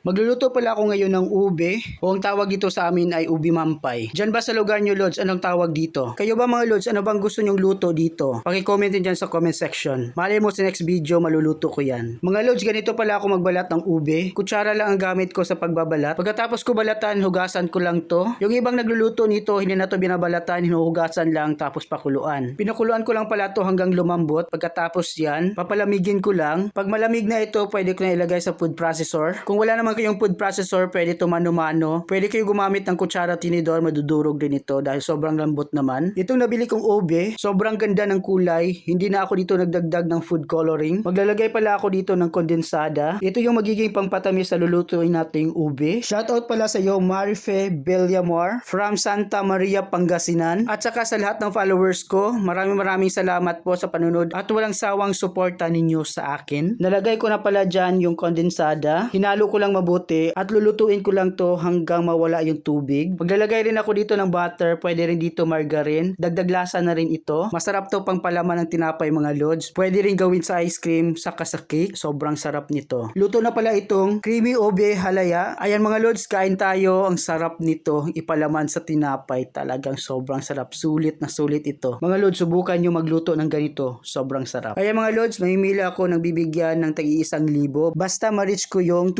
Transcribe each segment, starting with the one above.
Magluluto pala ako ngayon ng ube o ang tawag dito sa amin ay ubi mampay. Diyan ba sa lugar nyo Lods, anong tawag dito? Kayo ba mga Lods, ano bang gusto nyong luto dito? Pakicomment din dyan sa comment section. Malay mo sa next video, maluluto ko yan. Mga Lods, ganito pala ako magbalat ng ube. Kutsara lang ang gamit ko sa pagbabalat. Pagkatapos ko balatan, hugasan ko lang to. Yung ibang nagluluto nito, hindi na to binabalatan, hinuhugasan lang tapos pakuluan. Pinakuluan ko lang pala to hanggang lumambot. Pagkatapos yan, papalamigin ko lang. Pag malamig na ito, pwede ko na ilagay sa food processor. Kung wala naman kayong food processor, pwede to mano-mano. Pwede kayo gumamit ng kutsara tinidor, madudurog din ito dahil sobrang lambot naman. Itong nabili kong ube, sobrang ganda ng kulay. Hindi na ako dito nagdagdag ng food coloring. Maglalagay pala ako dito ng kondensada. Ito yung magiging pangpatamis sa lulutuin nating ube. Shoutout pala sa iyo, Marife Bellamor from Santa Maria, Pangasinan. At saka sa lahat ng followers ko, maraming maraming salamat po sa panunod at walang sawang suporta ninyo sa akin. Nalagay ko na pala dyan yung kondensada. Hinalo ko lang mabuti at lulutuin ko lang to hanggang mawala yung tubig. Maglalagay rin ako dito ng butter, pwede rin dito margarine. Dagdag lasa na rin ito. Masarap to pang palaman ng tinapay mga lods. Pwede rin gawin sa ice cream, saka sa cake. Sobrang sarap nito. Luto na pala itong creamy obe halaya. Ayan mga lods, kain tayo. Ang sarap nito. Ipalaman sa tinapay. Talagang sobrang sarap. Sulit na sulit ito. Mga lods, subukan nyo magluto ng ganito. Sobrang sarap. Kaya mga lods, mamimili ako ng bibigyan ng tagi-isang libo. Basta ma-reach ko yung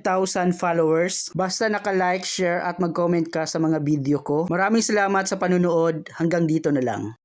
200,000 followers. Basta naka-like, share at mag-comment ka sa mga video ko. Maraming salamat sa panunood. Hanggang dito na lang.